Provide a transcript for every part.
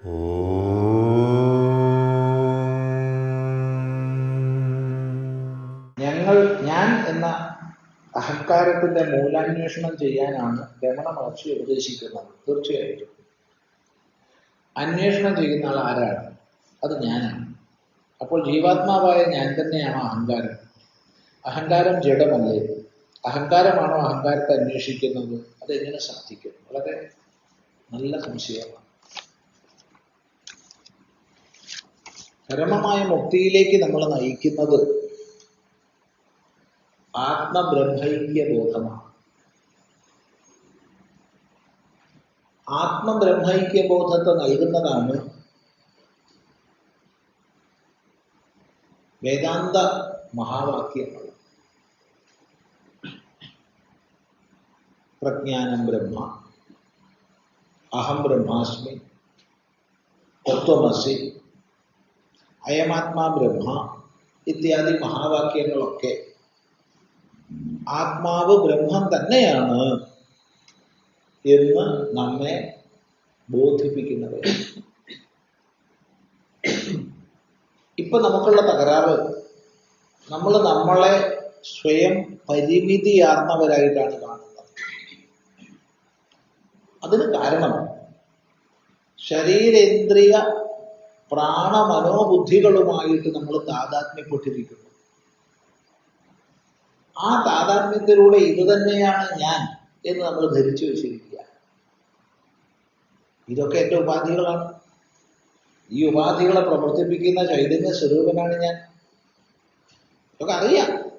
ഞങ്ങൾ ഞാൻ എന്ന അഹങ്കാരത്തിന്റെ മൂലാന്വേഷണം ചെയ്യാനാണ് രമണ മഹർഷി ഉപദേശിക്കുന്നത്. തീർച്ചയായിട്ടും. അന്വേഷണം ചെയ്യുന്ന ആൾ ആരാണ്? അത് ഞാനാണ്. അപ്പോൾ ജീവാത്മാവായ ഞാൻ തന്നെയാണോ അഹങ്കാരം. അഹങ്കാരം ജഡമല്ലേ? അഹങ്കാരമാണോ അഹങ്കാരത്തെ അന്വേഷിക്കുന്നത്? അതെങ്ങനെ സാധിക്കും? വളരെ നല്ല സംശയമാണ്. പരമമായ മുക്തിയിലേക്ക് നമ്മളെ നയിക്കുന്നത് ആത്മബ്രഹ്മൈക്യ ബോധമാണ് ആത്മബ്രഹ്മൈക്യ ബോധത്തെ നൽകുന്നതാണ് വേദാന്ത മഹാവാക്യങ്ങൾ പ്രജ്ഞാനം ബ്രഹ്മ അഹം ബ്രഹ്മാസ്മി തത്വമസി അയമാത്മാ ബ്രഹ്മ ഇത്യാദി മഹാവാക്യങ്ങളൊക്കെ ആത്മാവ് ബ്രഹ്മം തന്നെയാണ് എന്ന് നമ്മെ ബോധിപ്പിക്കുന്നത് ഇപ്പൊ നമുക്കുള്ള തകരാറ് നമ്മൾ നമ്മളെ സ്വയം പരിമിതിയാർന്നവരായിട്ടാണ് കാണുന്നത്. അതിന് കാരണം ശരീരേന്ദ്രിയ പ്രാണമനോബുദ്ധികളുമായിട്ട് നമ്മൾ താതാത്മ്യപ്പെട്ടിരിക്കുന്നു. ആ താതാത്മ്യത്തിലൂടെ ഇത് തന്നെയാണ് ഞാൻ എന്ന് നമ്മൾ ധരിച്ചു വെച്ചിരിക്കുക. ഇതൊക്കെ എന്റെ ഉപാധികളാണ്. ഈ ഉപാധികളെ പ്രവർത്തിപ്പിക്കുന്ന ചൈതന്യ സ്വരൂപനാണ് ഞാൻ. ഇതൊക്കെ അറിയാം.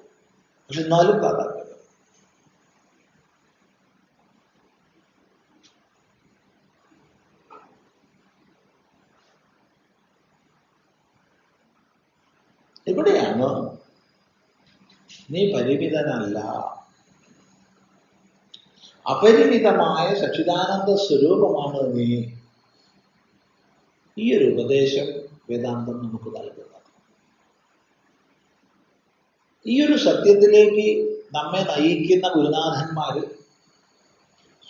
പക്ഷെ എന്നാലും താതാത്മ്യം. ഇവിടെയാണ്. നീ പരിമിതനല്ല. അപരിമിതമായ സച്ചിദാനന്ദ സ്വരൂപമാണ് നീ. ഈ ഒരു ഉപദേശം വേദാന്തം നമുക്ക് നൽകുന്നത് ഈ ഒരു സത്യത്തിലേക്ക് നമ്മെ നയിക്കുന്ന ഗുരുനാഥന്മാർ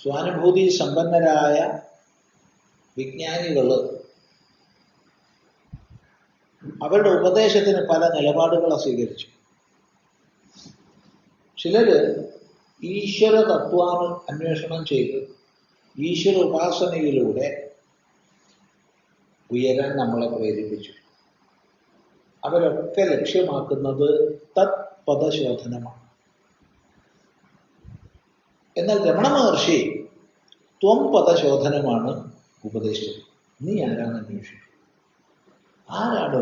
സ്വാനുഭൂതി സമ്പന്നരായ വിജ്ഞാനികൾ അവരുടെ ഉപദേശത്തിന് പല നിലപാടുകളെ സ്വീകരിച്ചു. ചിലര് ഈശ്വര തത്വാന് അന്വേഷണം ചെയ്ത് ഈശ്വര ഉപാസനയിലൂടെ ഉയരാൻ നമ്മളെ പ്രേരിപ്പിച്ചു. അവരൊക്കെ ലക്ഷ്യമാക്കുന്നത് തത് പദശോധനമാണ് എന്നാൽ രമണ മഹർഷി ത്വം പദശോധനമാണ് ഉപദേശിച്ചത്. നീ ആരാണ് അന്വേഷിക്കും. ആരാണോ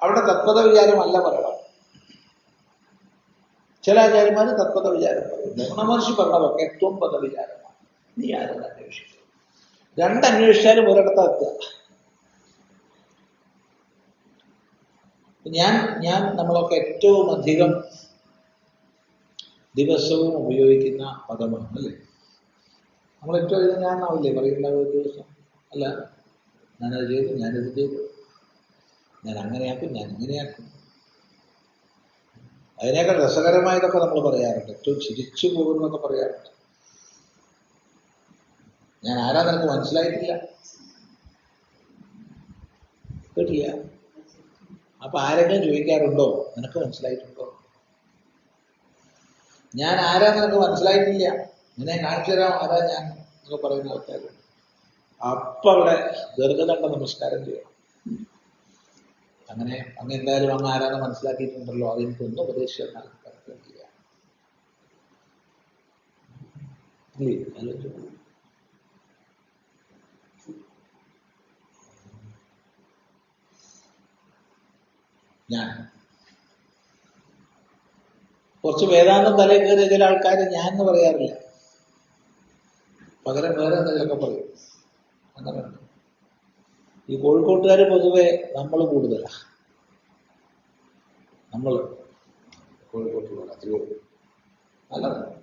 അവിടെ തത്വത വിചാരമല്ല പറയണം ചില ആചാര്യന്മാർ തത്വത വിചാരം പറയും. ഗുണമഹർഷി മഹർഷി പറഞ്ഞതൊക്കെ ത്വം പദ വിചാരമാണ് നീ ആരെന്ന് അന്വേഷിക്കും രണ്ടന്വേഷിച്ചാലും ഒരിടത്ത ഞാൻ ഞാൻ നമ്മളൊക്കെ ഏറ്റവും അധികം ദിവസവും ഉപയോഗിക്കുന്ന പദമാണ് അല്ലേ? നമ്മൾ ഏറ്റവും അധികം ഞാൻ ആവില്ലേ പറയുന്ന ഒരു ദിവസം. അല്ല ഞാനത് ചെയ്തു ഞാനിത് ചെയ്തു. ഞാൻ അങ്ങനെയാക്കും ഞാൻ ഇങ്ങനെയാക്കും അതിനേക്കാൾ രസകരമായതൊക്കെ നമ്മൾ പറയാറുണ്ട്. ഏറ്റവും ചിരിച്ചു പോകുന്നൊക്കെ പറയാറുണ്ട്. ഞാൻ ആരാ നിനക്ക് മനസ്സിലായിട്ടില്ല? കേട്ടില്ല? അപ്പൊ ആരെങ്കിലും ചോദിക്കാറുണ്ടോ? നിനക്ക് മനസ്സിലായിട്ടുണ്ടോ? ഞാൻ ആരാ നിനക്ക് മനസ്സിലായിട്ടില്ല? നിന്നെ കാണിച്ചു തരാം അതാ ഞാൻ എന്നൊക്കെ പറയുന്ന ആൾക്കാരുണ്ട്. അപ്പൊ അവിടെ ദീർഘദണ്ഡ നമസ്കാരം ചെയ്യണം. അങ്ങനെ അങ്ങ് എന്തായാലും അങ്ങ് ആരാന്ന് മനസ്സിലാക്കിയിട്ടുണ്ടല്ലോ. ഉപദേശിച്ചാൽ പറ്റില്ല ഇല്ലേ? ഞാൻ. കുറച്ച് വേദാന്തം തലയിൽ കയറിയ ചില ആൾക്കാർ ഞാൻ എന്ന് പറയാറില്ല. പകരം വേറെ എന്തെങ്കിലുമൊക്കെ പറയും. അങ്ങനെ. ഈ കോഴിക്കോട്ടുകാർ പൊതുവെ നമ്മൾ കൂടുതല. നമ്മൾ കോഴിക്കോട്ടുള്ള അത്രയോ നല്ലതാണ്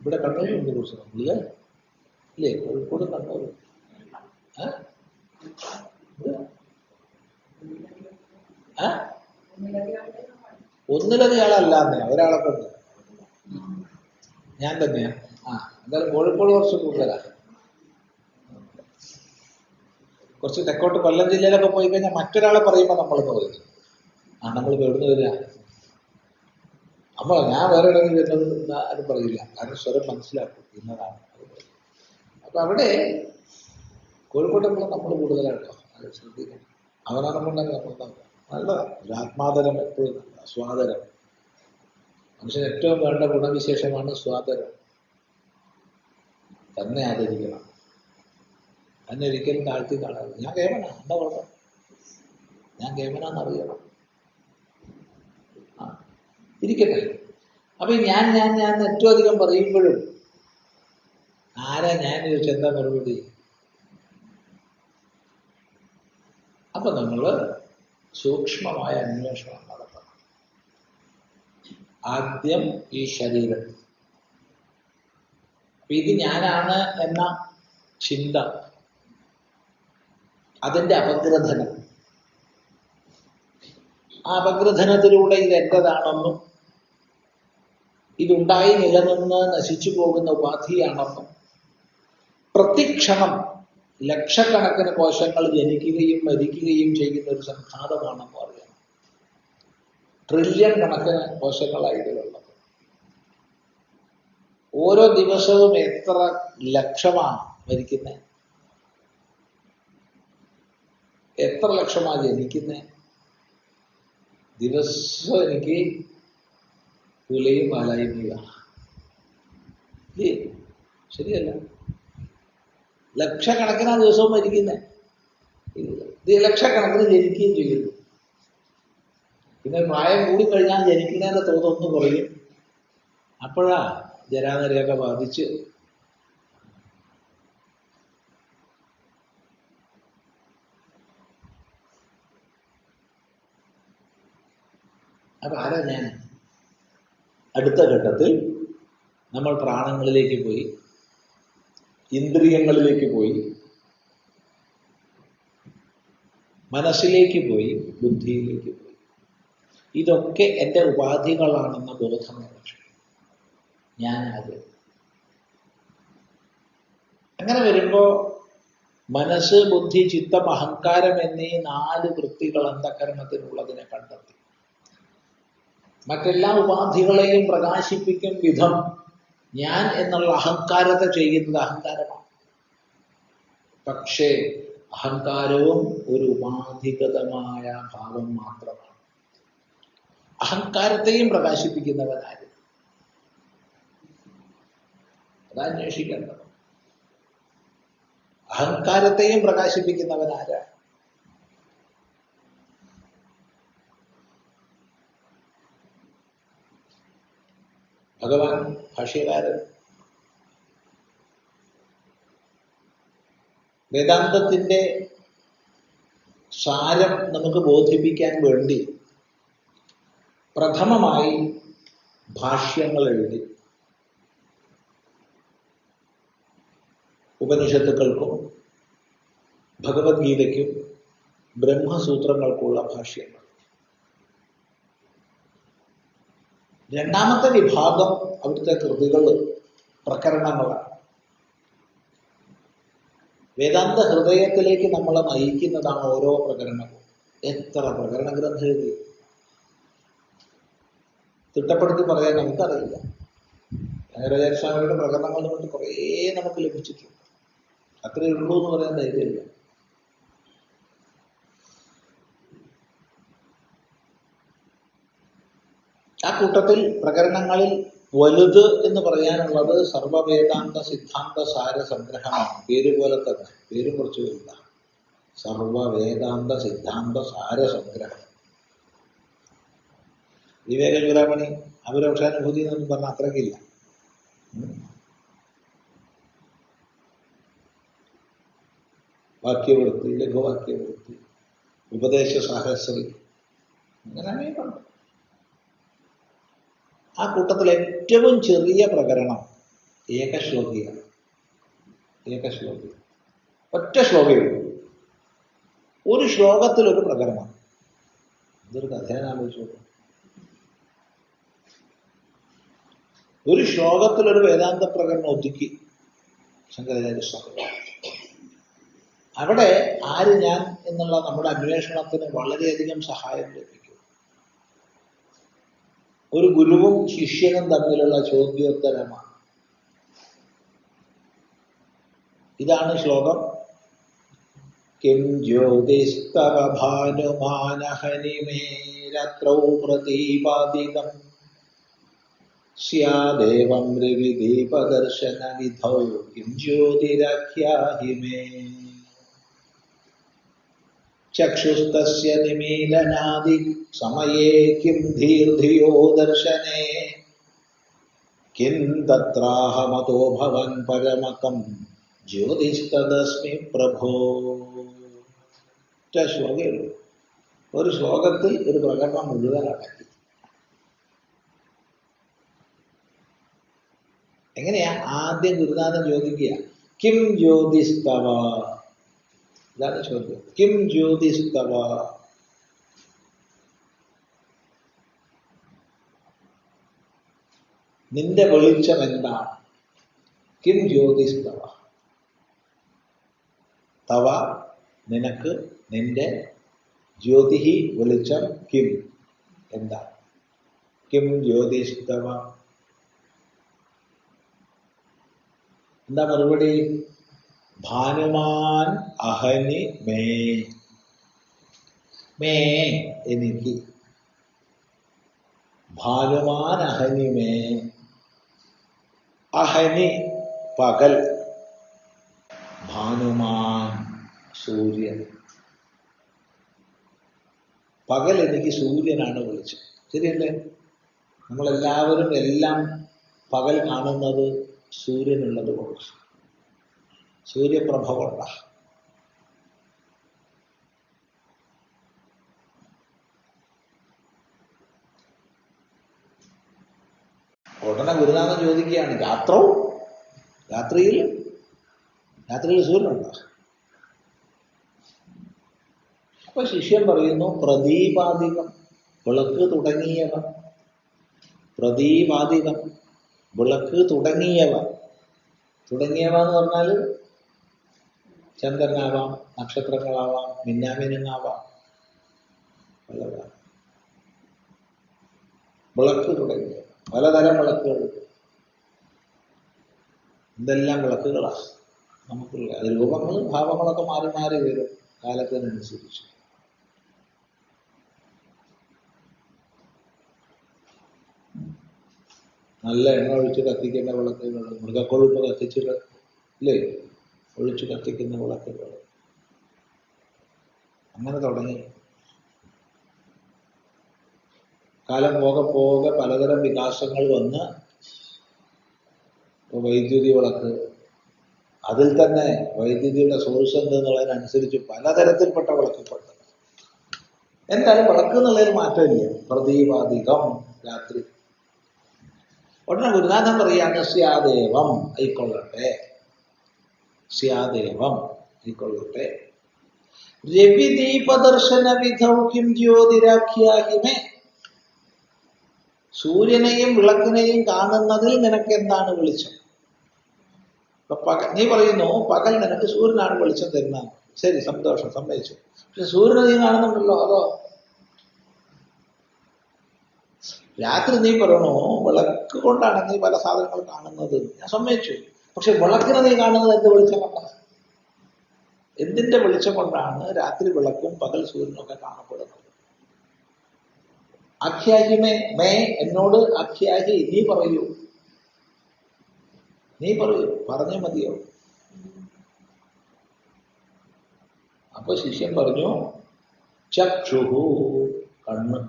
ഇവിടെ കണ്ണൂരുണ്ട് കുറച്ച് നമ്മൾ ഇല്ലേ? കോഴിക്കോട് കണ്ണൂർ? ഒന്നിലധികം ആളല്ലാന്നേ ഒരാളെ കൊണ്ട് ഞാൻ തന്നെയാ. ആ എന്തായാലും കോഴിക്കോട് കുറച്ച് കൂടുതലാണ് കുറച്ച് തെക്കോട്ട് കൊല്ലം ജില്ലയിലൊക്കെ പോയി കഴിഞ്ഞാൽ മറ്റൊരാളെ പറയുമ്പോൾ നമ്മൾ പറയുന്നു ആ നമ്മൾ എവിടുന്ന് വരിക? നമ്മൾ ഞാൻ വേറെ എവിടെയെങ്കിലും വരുന്നത് ആരും പറയില്ല. കാരണം സ്വരം മനസ്സിലാക്കും ഇന്നതാണ് അപ്പൊ അവിടെ കോഴിക്കോട്ട് നമ്മൾ നമ്മൾ കൂടുതലായിട്ടോ അത് ശ്രദ്ധിക്കണം. അവനാണ് കൊണ്ടാണ് നമ്മൾ നല്ലതാണ് ഒരു ആത്മാതരം എപ്പോഴും സ്വാതരം മനുഷ്യന് ഏറ്റവും വേണ്ട ഗുണവിശേഷമാണ് സ്വാദരം. തന്നെ ആദരിക്കണം. തന്നെ ഒരിക്കലും താഴ്ത്തി കാണരുത്. ഞാൻ കേമന എന്താ കുഴപ്പം? ഞാൻ കേമനാന്നറിയണം ആ ഇരിക്കട്ടെ. അപ്പൊ ഞാൻ ഞാൻ ഞാൻ ഏറ്റവും അധികം പറയുമ്പോഴും ആരാ ഞാൻ ചോദിച്ചാൽ എന്താ മറുപടി? അപ്പൊ നമ്മൾ സൂക്ഷ്മമായ അന്വേഷണം നടത്തണം. ആദ്യം ഈ ശരീരം ഇത് ഞാനാണ് എന്ന ചിന്ത അതിന്റെ അപഗ്രഥനം. ആ അപഗ്രഥനത്തിലൂടെ ഇത് എന്റേതാണെന്നും ഇതുണ്ടായി നിലനിന്ന് നശിച്ചു പോകുന്ന ഉപാധിയാണെന്നും പ്രതിക്ഷണം ലക്ഷക്കണക്കിന് കോശങ്ങൾ ജനിക്കുകയും മരിക്കുകയും ചെയ്യുന്ന ഒരു സംഘാതമാണെന്നും അറിയണം. ട്രില്യൺ കണക്കിന് കോശങ്ങളായിട്ട് ഓരോ ദിവസവും എത്ര ലക്ഷമാണ് മരിക്കുന്നത് എത്ര ലക്ഷമാണ് ജനിക്കുന്നത് ദിവസം എനിക്ക് പുലയും പാലായ്മയും ഇല്ലേ? ശരിയല്ല. ലക്ഷക്കണക്കിനാണ് ദിവസവും മരിക്കുന്നത് ലക്ഷക്കണക്കിന് ജനിക്കുകയും ചെയ്യുന്നു. പിന്നെ പ്രായം കൂടിക്കഴിഞ്ഞാൽ ജനിക്കുന്നതിന്റെ തോതൊന്ന് കുറയും അപ്പോഴാ ജരാനരയൊക്കെ ബാധിച്ച് അപ്പൊ ആരാ ഞാൻ അടുത്ത ഘട്ടത്തിൽ നമ്മൾ പ്രാണങ്ങളിലേക്ക് പോയി ഇന്ദ്രിയങ്ങളിലേക്ക് പോയി മനസ്സിലേക്ക് പോയി ബുദ്ധിയിലേക്ക് പോയി. ഇതൊക്കെ എന്റെ ഉപാധികളാണെന്ന ബോധം ലക്ഷ്യം ഞാൻ അത് അങ്ങനെ വരുമ്പോ മനസ്സ് ബുദ്ധി ചിത്തം അഹങ്കാരം എന്നീ നാല് വൃത്തികൾ അന്ധകരണത്തിനുള്ളതിനെ കണ്ടെത്തി. മറ്റെല്ലാ ഉപാധികളെയും പ്രകാശിപ്പിക്കും വിധം ഞാൻ എന്നുള്ള അഹങ്കാരത്തെ ചെയ്യുന്നത് അഹങ്കാരമാണ്. പക്ഷേ അഹങ്കാരവും ഒരു ഉപാധിഗതമായ ഭാവം മാത്രമാണ്. അഹങ്കാരത്തെയും പ്രകാശിപ്പിക്കുന്നവനാര്? അതന്വേഷിക്കേണ്ടത് അഹങ്കാരത്തെയും പ്രകാശിപ്പിക്കുന്നവൻ ആരാ? ഭഗവാൻ ഭാഷ്യകാരൻ. വേദാന്തത്തിന്റെ സാരം നമുക്ക് ബോധിപ്പിക്കാൻ വേണ്ടി പ്രഥമമായി ഭാഷ്യങ്ങൾ എഴുതി. ഉപനിഷത്തുക്കൾക്കും ഭഗവത്ഗീതയ്ക്കും ബ്രഹ്മസൂത്രങ്ങൾക്കുള്ള ഭാഷ്യങ്ങൾ. രണ്ടാമത്തെ വിഭാഗം അവിടുത്തെ കൃതികൾ പ്രകരണങ്ങളാണ്. വേദാന്ത ഹൃദയത്തിലേക്ക് നമ്മളെ നയിക്കുന്നതാണ് ഓരോ പ്രകരണവും. എത്ര പ്രകരണ ഗ്രന്ഥം എഴുതി? തിട്ടപ്പെടുത്തി പറയാൻ നമുക്കറിയില്ല. ശങ്കരാചാര്യസ്വാമിയുടെ പ്രകടനങ്ങൾ കൊണ്ട് കുറേ നമുക്ക് ലഭിച്ചിട്ടുണ്ട്. അത്രയേ ഉള്ളൂ എന്ന് പറയാൻ ധൈര്യമില്ല. ആ കൂട്ടത്തിൽ പ്രകരണങ്ങളിൽ വലുത് എന്ന് പറയാനുള്ളത് സർവവേദാന്ത സിദ്ധാന്ത സാര സംഗ്രഹമാണ്. പേര് പോലെ തന്നെ പേര് കുറച്ച് വലുതാണ് സർവവേദാന്ത സിദ്ധാന്ത സാര സംഗ്രഹം. വിവേക ചൂരാമണി അപരോക്ഷാനുഭൂതി എന്നൊന്നും പറഞ്ഞാൽ അത്രയ്ക്കില്ല. വാക്യവൃത്തി ലഘുവാക്യവൃത്തി ഉപദേശ സാഹസം അങ്ങനെ ആ കൂട്ടത്തിൽ ഏറ്റവും ചെറിയ പ്രകരണം ഏകശ്ലോകിയാണ് ഏകശ്ലോകി ഒറ്റ ശ്ലോകയുള്ളൂ ഒരു ശ്ലോകത്തിൽ ഒരു പ്രകരണം. ഇതൊരു കഥയാണ് ഒരു ശ്ലോകത്തിൽ ഒരു വേദാന്ത പ്രകരണം ഒതുക്കി ശങ്കരാചാര്യ സ്വാമി അവിടെ ആര് ഞാൻ എന്നുള്ള നമ്മുടെ അന്വേഷണത്തിന് വളരെയധികം സഹായം ലഭിക്കും. ഒരു ഗുരുവും ശിഷ്യനും തമ്മിലുള്ള ചോദ്യോത്തരമാണ്. ഇതാണ് ശ്ലോകം. കിം ജ്യോതിസ്തവ ഭാനുമാനഹനിമേരത്രൗ പ്രതീപാദികം സ്യാദേവം രവിദീപദർശന വിധൗ കിം ജ്യോതിരാഖ്യാഹി മേ ചക്ഷുസ്തസ്യ നിമീലനാദി സമയേ കിം ധീർധിയോ ദർശനേ കിം തത്രാഹമതോ ഭവൻ പരമകം ജ്യോതിസ്തദസ്മി പ്രഭോ ഒറ്റ ശ്ലോകമേ ഉള്ളൂ ഒരു ശ്ലോകത്തിൽ ഒരു പ്രകടനം മുഴുവൻ അടക്കി എങ്ങനെയാ ആദ്യം ഗുരുനാഥൻ ചോദിക്കുക കിം ജ്യോതിസ്തവ ഇതാണ് ചോദ്യം. കിം ജ്യോതിസ്തവ നിന്റെ വെളിച്ചം എന്താണ്? കിം ജ്യോതിസ്തവ തവ നിനക്ക് നിന്റെ ജ്യോതിഹി വെളിച്ചം കിം. എന്താണ് കിം ജ്യോതിസ്തവ എന്താ മറുപടി? ഭാനുമാൻ അഹനി മേ. മേ എനിക്ക്. ഭാനുമാൻ അഹനി മേ. അഹനി പകൽ. ഭാനുമാൻ സൂര്യൻ. പകൽ എനിക്ക് സൂര്യനാണ് വിളിച്ചത്. ശരിയല്ലേ? നമ്മളെല്ലാവരും എല്ലാം പകൽ കാണുന്നത് സൂര്യനുള്ളത് കൊണ്ട് സൂര്യപ്രഭ കൊണ്ട ഉടനെ ഗുരുനാഥൻ ചോദിക്കുകയാണ് രാത്രവും രാത്രിയിൽ? രാത്രിയിൽ സൂര്യനുണ്ടോ? അപ്പൊ ശിഷ്യൻ പറയുന്നു പ്രദീപാധികം വിളക്ക് തുടങ്ങിയവ. പ്രദീപാധികം വിളക്ക് തുടങ്ങിയവ. തുടങ്ങിയവ എന്ന് പറഞ്ഞാൽ ചന്ദ്രനാവാം നക്ഷത്രങ്ങളാവാം മിന്നാമിനുങ്ങാവാം. ഉള്ളതാണ് വിളക്ക് തുടങ്ങിയ പലതരം വിളക്കുകൾ. എന്തെല്ലാം വിളക്കുകളാണ് നമുക്കുള്ള അത് രൂപങ്ങളും ഭാവങ്ങളൊക്കെ മാറി മാറി വരും കാലത്തിനനുസരിച്ച്. നല്ല എണ്ണ ഒഴിച്ച് കത്തിക്കേണ്ട വിളക്കുകൾ മൃഗക്കൊഴുപ്പ് കത്തിച്ചിട്ട് ഇല്ലേ? ഒഴിച്ച് കത്തിക്കുന്ന വിളക്കുകൾ. അങ്ങനെ തുടങ്ങി. കാലം പോകെ പോകെ പലതരം വികാസങ്ങൾ വന്ന് ഇപ്പൊ വൈദ്യുതി വിളക്ക്. അതിൽ തന്നെ വൈദ്യുതിയുടെ സോഴ്സ് എന്തെന്നുള്ളതിനനുസരിച്ച് പലതരത്തിൽപ്പെട്ട വിളക്കുകളുണ്ട്. എന്തായാലും വിളക്ക് എന്നുള്ളതിൽ മാറ്റമില്ല. പ്രദീപാധികം രാത്രി. ഉടനെ ഗുരുനാഥൻ പറയാണ് അനസ്യാദേവം ആയിക്കൊള്ളട്ടെ. സ്യാദേവം ആയിക്കൊള്ളട്ടെ രവിദീപദർശന വിധൗ കിം ജ്യോതിരാഖ്യാഹിമേ. സൂര്യനെയും വിളക്കിനെയും കാണുന്നതിൽ നിനക്ക് എന്താണ് വെളിച്ചം പക നീ പറയുന്നു പകൽ നിനക്ക് സൂര്യനാണ് വെളിച്ചം തരുന്നത് ശരി സന്തോഷം സമ്മതിച്ചു. പക്ഷെ സൂര്യനെ നീ കാണുന്നുണ്ടല്ലോ അതോ? രാത്രി നീ പറയണു വിളക്ക് കൊണ്ടാണ് നീ പല സാധനങ്ങൾ കാണുന്നത്. ഞാൻ സമ്മതിച്ചു. പക്ഷെ വിളക്കിനെ നീ കാണുന്നത് എന്ത് വെളിച്ചം കൊണ്ടാണ്? എന്തിന്റെ വെളിച്ചം കൊണ്ടാണ് രാത്രി വിളക്കും പകൽ സൂര്യനും ഒക്കെ കാണപ്പെടുന്നത്? അഖ്യാഹിമേ മേ എന്നോട് അഖ്യാഹി നീ പറയൂ. നീ പറയൂ പറഞ്ഞേ മതിയോ? അപ്പൊ ശിഷ്യൻ പറഞ്ഞു ചക്ഷുഹു കണ്ണ്.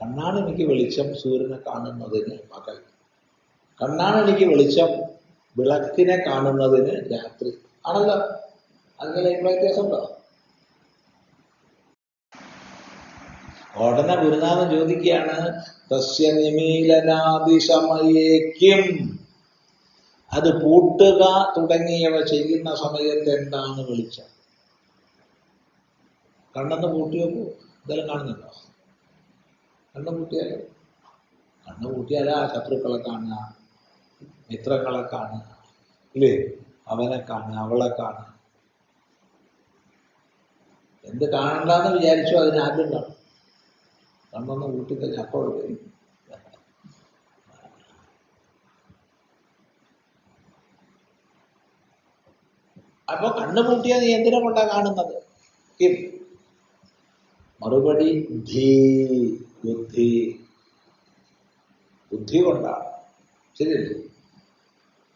കണ്ണാണ് എനിക്ക് വെളിച്ചം സൂര്യനെ കാണുന്നതിന് പകൽ. കണ്ണാണ് എനിക്ക് വെളിച്ചം വിളക്കിനെ കാണുന്നതിന് രാത്രി. ആണല്ലോ? അങ്ങനെ വ്യത്യാസമുണ്ടോ ഉടനെ ഗുരുനാഥൻ ചോദിക്കുകയാണ് തസ്യ കിം അത് പൂട്ടുക തുടങ്ങിയവ ചെയ്യുന്ന സമയത്ത് എന്താണ് വെളിച്ചം? കണ്ണെന്ന് പൂട്ടി നോക്കൂ. ഇതെല്ലാം കാണുന്നുണ്ടോ? കണ്ണ് പൂട്ടിയാലോ? കണ്ണ് കൂട്ടിയാൽ ആ ശത്രുക്കളെ കാണുക. മിത്രങ്ങളെ കാണുക ഇല്ലേ? അവനെ കാണുക അവളെ കാണുക എന്ത് കാണണ്ടെന്ന് വിചാരിച്ചു അതിനാദ്യം കാണും. കണ്ണൊന്ന് കൂട്ടിക്കഴിഞ്ഞാൽ അപ്പോൾ വരും. അപ്പൊ കണ്ണു പൂട്ടിയ നീ എന്തിനെ കൊണ്ടാ കാണുന്നത്? കിം. മറുപടി ബുദ്ധി. ബുദ്ധി കൊണ്ടാണ്. ശരിയല്ലേ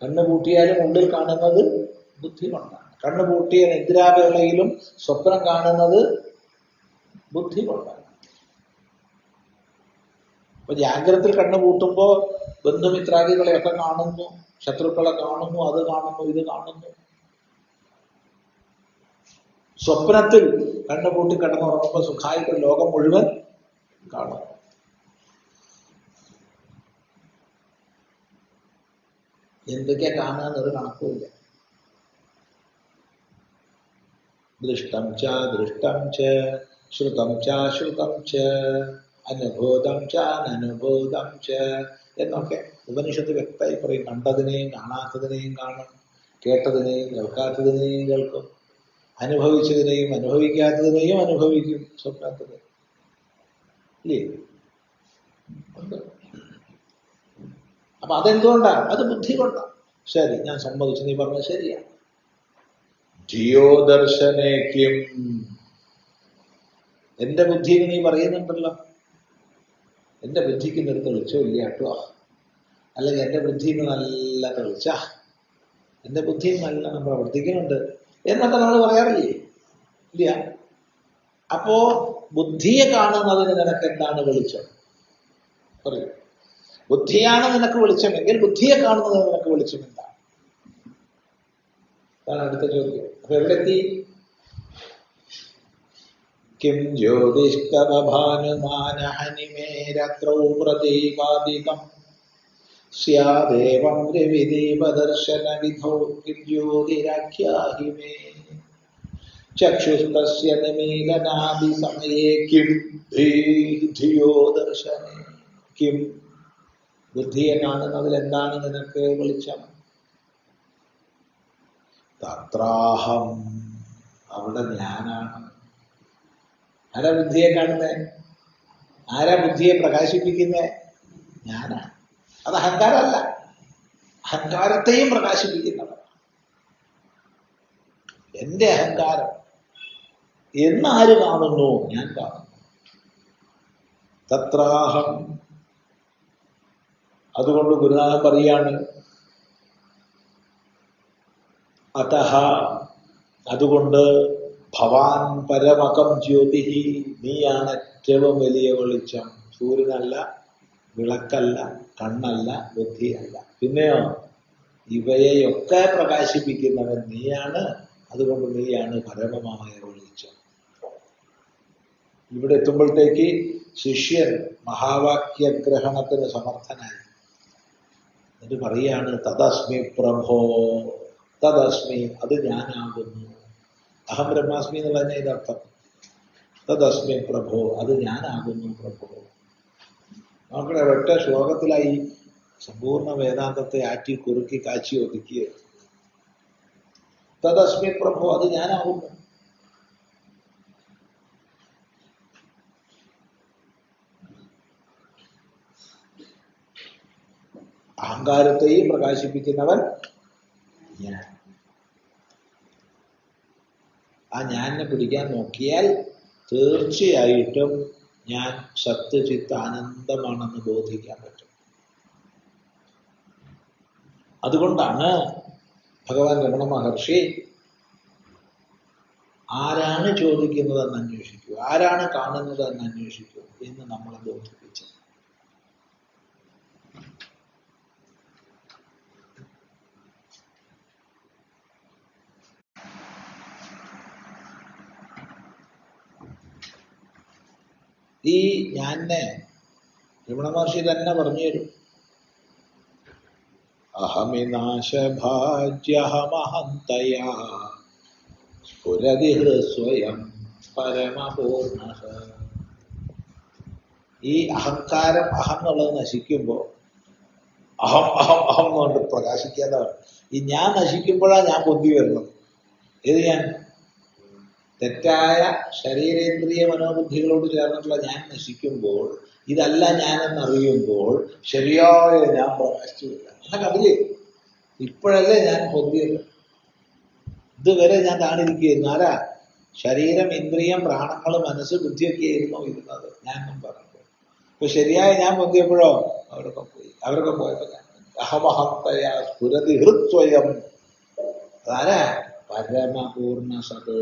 കണ്ണ് പൂട്ടിയാലും ഉള്ളിൽ കാണുന്നത് ബുദ്ധി കൊണ്ടാണ് കണ്ണ് പൂട്ടിയ നിദ്രാവേളയിലും സ്വപ്നം കാണുന്നത് ബുദ്ധി കൊണ്ടാണ് അപ്പൊ ജാഗ്രതയിൽ കണ്ണ് പൂട്ടുമ്പോ ബന്ധുമിത്രാദികളെയൊക്കെ കാണുന്നു ശത്രുക്കളെ കാണുന്നു അത് കാണുന്നു ഇത് കാണുന്നു. സ്വപ്നത്തിൽ കണ്ണുപൂട്ടി പൂട്ടി കിടന്നുറങ്ങുമ്പോ സുഖായിട്ട് ലോകം മുഴുവൻ കാണും. എന്തൊക്കെയാ കാണാന്നൊരു കണക്കുമില്ല. ദൃഷ്ടം ച ദൃഷ്ടം ച ശ്രുതം ച ശ്രുതം ച അനുഭൂതം ച അനുഭൂതം ച എന്നൊക്കെ ഉപനിഷത്ത് വ്യക്തമായി പറയും. കണ്ടതിനെയും കാണാത്തതിനെയും കാണും കേട്ടതിനെയും കേൾക്കാത്തതിനെയും കേൾക്കും അനുഭവിച്ചതിനെയും അനുഭവിക്കാത്തതിനെയും അനുഭവിക്കും സ്വപ്നത്തിൽ. ഇല്ലേ? അപ്പൊ അതെന്തുകൊണ്ടാണ്? അത് ബുദ്ധി കൊണ്ടാണ്. ശരി ഞാൻ സമ്മതിച്ചു. നീ പറഞ്ഞത് ശരിയാണ് ധിയോ ദർശനേക്കും എന്റെ ബുദ്ധിയിൽ നീ പറയുന്നുണ്ടല്ലോ. എന്റെ ബുദ്ധിക്ക് ഇന്നൊരു തെളിച്ചോ ഇല്ല കേട്ടോ. അല്ലെങ്കിൽ എന്റെ ബുദ്ധിയിൽ നല്ല തെളിച്ച. എന്റെ ബുദ്ധി നല്ല പ്രവർത്തിക്കുന്നുണ്ട് എന്നൊക്കെ നമ്മൾ പറയാറില്ലേ? ഇല്ല. അപ്പോ ബുദ്ധിയെ കാണുന്നതിന് നിനക്ക് എന്താണ് വെളിച്ചം? പറയൂ. ബുദ്ധിയാണ് നിനക്ക് വെളിച്ചമെങ്കിൽ ബുദ്ധിയെ കാണുന്നത് നിനക്ക് വെളിച്ചം എന്താണ്? അതാണ് അടുത്ത ചോദ്യം. അപ്പൊ എവിടെത്തി? കിം ജ്യോതിഷ്കവഭാനുമാനഹനിമേരത്രൗ പ്രദീപാദികം സ്യാദേവം രവിദീപദർശനവിധോ കിം ജ്യോതിരാഖ്യാഹി മേ. ചക്ഷുസ്തസ്യ നിമീലനാദിസമയേ കിം ധീ- ധിയോ ദർശനേ. കിം ബുദ്ധിയെ കാണുന്നതിൽ എന്താണ് നിനക്ക് വെളിച്ചം? തത്രാഹം. അവിടെ ഞാനാണ്. ആരാ ബുദ്ധിയെ കാണുന്നേ? ആരാ ബുദ്ധിയെ പ്രകാശിപ്പിക്കുന്നേ? ഞാനാണ്. അത് അഹങ്കാരമല്ല. അഹങ്കാരത്തെയും പ്രകാശിപ്പിക്കുന്നവൻ. എന്റെ അഹങ്കാരം എന്നാര് കാണുന്നു ഞാൻ കാണുന്നു. തത്രാഹം. അതുകൊണ്ട് ഗുരുനാഥൻ പറയാണ് അതഹ അതുകൊണ്ട് ഭവാൻ പരമകം ജ്യോതി നീയാണ് ഏറ്റവും വലിയ വെളിച്ചം. സൂര്യനല്ല വിളക്കല്ല കണ്ണല്ല ബുദ്ധിയല്ല. പിന്നെയോ ഇവയെയൊക്കെ പ്രകാശിപ്പിക്കുന്നവൻ നീയാണ് അതുകൊണ്ട് നീയാണ് പരമമായ വെളിച്ചം. ഇവിടെ എത്തുമ്പോഴത്തേക്ക് ശിഷ്യൻ മഹാവാക്യഗ്രഹണത്തിന് സമർത്ഥനായി. എന്നിട്ട് പറയാണ് തദസ്മി പ്രഭോ തദസ്മി അത് ഞാനാകുന്നു. അഹം ബ്രഹ്മാസ്മി എന്ന് പറഞ്ഞ ഇതർത്ഥം തദസ്മി പ്രഭോ അത് ഞാനാകുന്നു പ്രഭോ. നോക്കണേ ഒറ്റ ശ്ലോകത്തിലായി സമ്പൂർണ വേദാന്തത്തെ ആറ്റി കുറുക്കി കാച്ചി ഒതുക്കിയത് തദസ്മി പ്രഭോ അത് ഞാനാകുന്നു. അഹങ്കാരത്തെയും പ്രകാശിപ്പിക്കുന്നവൻ ആ ഞാനിനെ പിടിക്കാൻ നോക്കിയാൽ തീർച്ചയായിട്ടും ഞാൻ സത്യചിത്ത ആനന്ദമാണെന്ന് ബോധിക്കാൻ പറ്റും. അതുകൊണ്ടാണ് ഭഗവാൻ രമണ മഹർഷി ആരാണ് ചോദിക്കുന്നതെന്ന് അന്വേഷിക്കൂ ആരാണ് കാണുന്നതെന്ന് അന്വേഷിക്കൂ എന്ന് നമ്മളെ ബോധിപ്പിച്ചത്. ഈ ഞാൻ രമണ മഹർഷി തന്നെ പറഞ്ഞു തരും. അഹമിനാശഭാജ്യഹമഹന്തയാ. സ്ഫുരതി സ്വയം പരമപൂർണ. ഈ അഹങ്കാരം അഹം എന്നുള്ളത് നശിക്കുമ്പോൾ അഹം അഹം അഹം എന്നുകൊണ്ട് പ്രകാശിക്കാത്തതാണ് ഈ ഞാൻ നശിക്കുമ്പോഴാണ് ഞാൻ പൊന്തി വരുന്നത്. ഏത് ഞാൻ? തെറ്റായ ശരീരേന്ദ്രിയ മനോബുദ്ധികളോട് ചേർന്നിട്ടുള്ള ഞാൻ നശിക്കുമ്പോൾ ഇതല്ല ഞാൻ ഞാനെന്നറിയുമ്പോൾ ശരിയായ ഞാൻ പ്രകാശിച്ചു വരില്ല എന്നൊക്കെ അതിൽ ഇപ്പോഴല്ലേ ഞാൻ പൊന്തിയത്. ഇതുവരെ ഞാൻ കാണിരിക്കുകയായിരുന്നു ആരാ? ശരീരം ഇന്ദ്രിയം പ്രാണങ്ങൾ മനസ്സ് ബുദ്ധിയൊക്കെ ആയിരുന്നു ഇരുന്നത്. ഞാൻ പറഞ്ഞു അപ്പൊ ശരിയായ ഞാൻ പൊന്തിയപ്പോഴോ? അവരൊക്കെ പോയി. അവരൊക്കെ പോയപ്പോ ഞാൻ അഹമഹത്തയ സ്ഫുരതി ഹൃത്വയം. അതാരാ? പരമപൂർണ സത്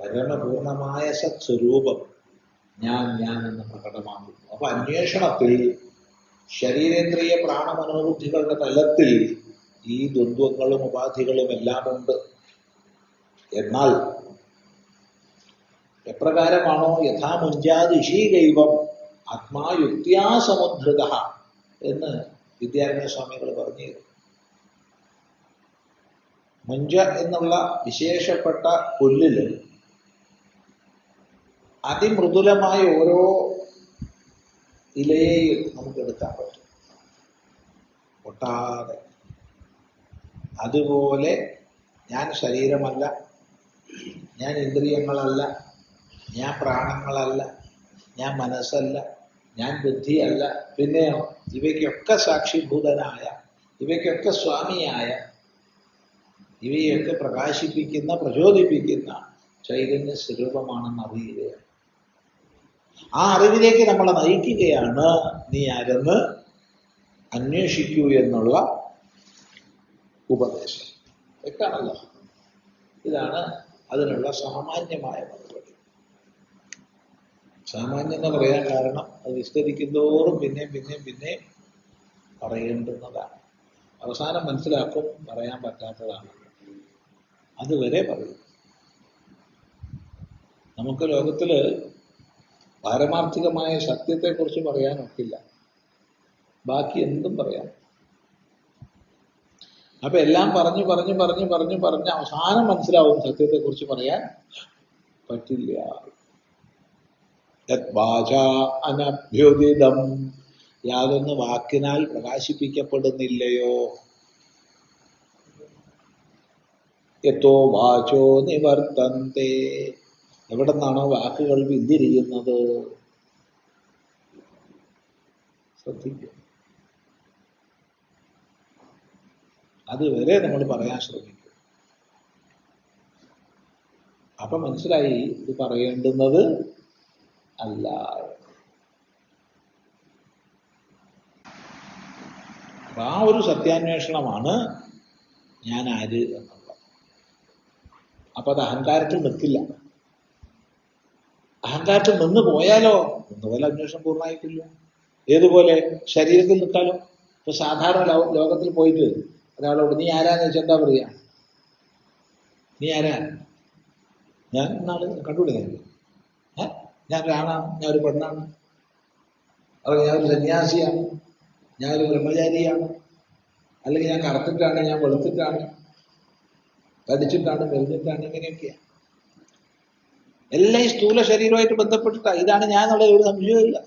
പരമപൂർണമായ സത് സ്വരൂപം ഞാൻ ഞാൻ എന്ന് പ്രകടമാകുന്നു അപ്പൊ അന്വേഷണത്തിൽ ശരീരേന്ദ്രിയ പ്രാണമനോബുദ്ധികളുടെ തലത്തിൽ ഈ ദ്വന്ദ്വങ്ങളും ഉപാധികളും എല്ലാം ഉണ്ട്. എന്നാൽ എപ്രകാരമാണോ യഥാ മുഞ്ചാതിശീകൈവം ആത്മായുക്തിയാ എന്ന് വിദ്യാരണ്യ സ്വാമികൾ പറഞ്ഞു. മുഞ്ച എന്നുള്ള വിശേഷപ്പെട്ട പുല്ലിൽ അതിമൃദുലമായ ഓരോ ഇലയെയും നമുക്ക് എടുക്കാൻ പറ്റും. ഒട്ടാതെ അതുപോലെ ഞാൻ ശരീരമല്ല ഞാൻ ഇന്ദ്രിയങ്ങളല്ല ഞാൻ പ്രാണങ്ങളല്ല ഞാൻ മനസ്സല്ല ഞാൻ ബുദ്ധിയല്ല പിന്നെയോ ഇവയ്ക്കൊക്കെ സാക്ഷിഭൂതനായ ഇവയ്ക്കൊക്കെ സ്വാമിയായ ഇവയൊക്കെ പ്രകാശിപ്പിക്കുന്ന പ്രചോദിപ്പിക്കുന്ന ചൈതന്യ സ്വരൂപമാണെന്ന് അറിയുകയാണ്. ആ അറിവിലേക്ക് നമ്മളെ നയിക്കുകയാണ് നീ ആരെന്ന് അന്വേഷിക്കൂ എന്നുള്ള ഉപദേശം. വ്യക്തമാണല്ലോ ഇതാണ് അതിനുള്ള സാമാന്യമായ മറുപടി. സാമാന്യം എന്ന് പറയാൻ കാരണം അത് വിസ്തരിക്കുന്നതോറും പിന്നെയും പിന്നെയും പിന്നെയും പറയേണ്ടുന്നതാണ്. അവസാനം മനസ്സിലാക്കും പറയാൻ പറ്റാത്തതാണ്. അതുവരെ പറയും. നമുക്ക് ലോകത്തിൽ പാരമാർത്ഥികമായ സത്യത്തെക്കുറിച്ച് പറയാനൊക്കില്ല. ബാക്കി എന്തും പറയാം. അപ്പൊ എല്ലാം പറഞ്ഞു പറഞ്ഞു പറഞ്ഞു പറഞ്ഞു പറഞ്ഞ് അവസാനം മനസ്സിലാവും സത്യത്തെക്കുറിച്ച് പറയാൻ പറ്റില്ല. അനഭ്യുദിതം. യാതൊന്ന് വാക്കിനാൽ പ്രകാശിപ്പിക്കപ്പെടുന്നില്ലയോ? യത്തോ വാചോ നിവർത്തന്തേ. എവിടെ നിന്നാണോ വാക്കുകൾ വിന്തിരിയുന്നത്. ശ്രദ്ധിക്കുക. അതുവരെ നമ്മൾ പറയാൻ ശ്രമിക്കും അപ്പൊ മനസ്സിലായി ഇത് പറയേണ്ടുന്നത് അല്ല. ആ ഒരു സത്യാന്വേഷണമാണ് ഞാൻ ആര് എന്നുള്ളത് അപ്പൊ അത് അഹങ്കാരത്തിൽ നിൽക്കില്ല. അഹങ്കാരത്തിൽ നിന്ന് പോയാലോ? ഒന്നുപോലെ അന്വേഷണം പൂർണമായിട്ടില്ല. ഏതുപോലെ ശരീരത്തിൽ നിൽക്കാലോ ഇപ്പൊ സാധാരണ ലോകത്തിൽ പോയിട്ട് ഒരാളോട് നീ ആരാന്ന് വെച്ചാൽ എന്താ പറയാ? നീ ആരാ? ഞാൻ എന്നാൾ കണ്ടുപിടി നിനക്ക്. ഏ? ഞാൻ ഒരാണാണ് ഞാൻ ഒരു പെണ്ണാണ്? അല്ലെങ്കിൽ ഞാൻ ഒരു സന്യാസിയാണ് ഞാൻ ഒരു ബ്രഹ്മചാരിയാണ് അല്ലെങ്കിൽ ഞാൻ കറുത്തിട്ടാണ് ഞാൻ വെളുത്തിട്ടാണ് തടിച്ചിട്ടാണ് വെളുത്തിട്ടാണ് ഇങ്ങനെയൊക്കെയാണ് എല്ലാം ഈ സ്ഥൂല ശരീരമായിട്ട് ബന്ധപ്പെട്ടിട്ടാ. ഇതാണ് ഞാൻ എന്നുള്ള ഒരു സംശയമില്ല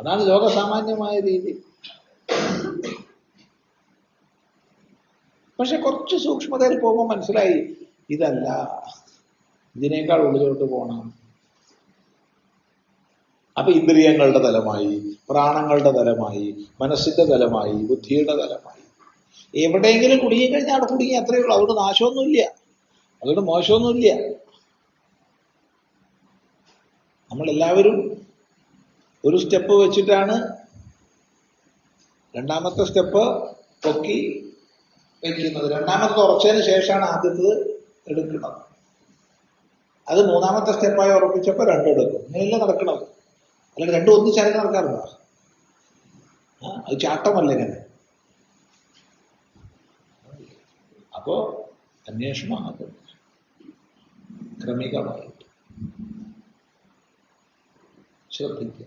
അതാണ് ലോകസാമാന്യമായ രീതി. പക്ഷെ കുറച്ച് സൂക്ഷ്മതയിൽ പോകുമ്പോൾ മനസ്സിലായി ഇതല്ല. ഇതിനേക്കാൾ ഉള്ളിലോട്ട് പോകണം അപ്പൊ ഇന്ദ്രിയങ്ങളുടെ തലമായി പ്രാണങ്ങളുടെ തലമായി മനസ്സിന്റെ തലമായി ബുദ്ധിയുടെ തലമായി. എവിടെയെങ്കിലും കുടുങ്ങി കഴിഞ്ഞാൽ അവിടെ കുടുങ്ങി അത്രയേ ഉള്ളൂ. അതുകൊണ്ട് നാശമൊന്നുമില്ല. അതുകൊണ്ട് മോശമൊന്നുമില്ല. നമ്മളെല്ലാവരും ഒരു സ്റ്റെപ്പ് വെച്ചിട്ടാണ് രണ്ടാമത്തെ സ്റ്റെപ്പ് പൊക്കി വയ്ക്കുന്നത് രണ്ടാമത്തെ ഉറച്ചതിന് ശേഷമാണ് ആദ്യത്തത് എടുക്കുന്നത്. അത് മൂന്നാമത്തെ സ്റ്റെപ്പായി ഉറപ്പിച്ചപ്പോൾ രണ്ടെടുക്കും ഇങ്ങനെയല്ല നടക്കണത്? അല്ലെങ്കിൽ രണ്ടും ഒന്നിച്ചാലും നടക്കാറില്ല അത് ചാട്ടമല്ല ഇങ്ങനെ. അപ്പോ അന്വേഷണമാണ് ക്രമികമായിട്ട് ശ്രദ്ധിക്കുക